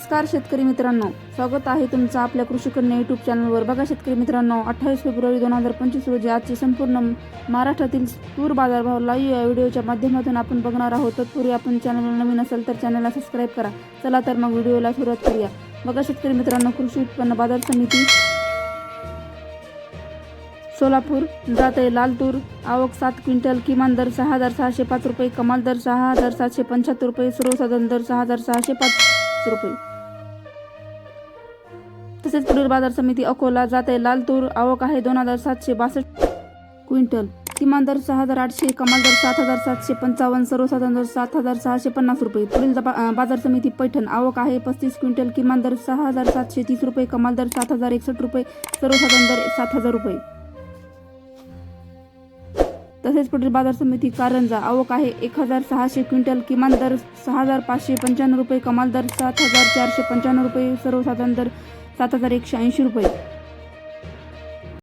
नमस्कार शेतकरी मित्रांनो. स्वागत आहे तुमचं आपल्या कृषीकन्या यूट्यूब चॅनलवर बघा शेतकरी मित्रांनो अठ्ठावीस फेब्रुवारी दोन हजार पंचवीस रोजी आजचे संपूर्ण महाराष्ट्रातील तूर बाजारभाव लाईव्ह या व्हिडिओच्या माध्यमातून आपण बघणार आहोत. तत्पूर्वी आपण चॅनलला नवीन असेल तर चॅनलला सबस्क्राईब करा. चला तर मग व्हिडिओला सुरुवात करूया. बघा शेतकरी मित्रांनो कृषी उत्पन्न बाजार समिती सोलापूर जाते लाल तूर आवक सात क्विंटल किमान दर सहा हजार सहाशे पाच रुपये कमाल दर सहा हजार सातशे पंच्याहत्तर रुपये सर्वसाधारण दर सहा हजार सहाशे पाच रुपये. तसेच पुढील बाजार समिती अकोला जाते लाल तूर आवक आहे दोन हजार सातशे बासष्ट क्विंटल. किमान दर सहा हजार आठशे कमाल दर सात हजार सातशे पंचावन्न सर्वसाधारण दर सात हजार सहाशे पन्नास रुपये. पुढील बाजार समिती पैठण आवक आहे पस्तीस क्विंटल किमान दर सहा हजार सातशे तीस रुपये कमाल दर सात हजार एकसष्ट रुपये सर्वसाधारण दर सात हजार रुपये. तसेच पुढील बाजार समिती कारंजा आवक आहे एक हजार सहाशे क्विंटल किमान दर सहा हजार पाचशे पंच्याण्णव रुपये कमाल दर सात हजार चारशे पंच्याण्णव रुपये सर्वसाधारण दर सात हजार एकशे ऐंशी रुपये.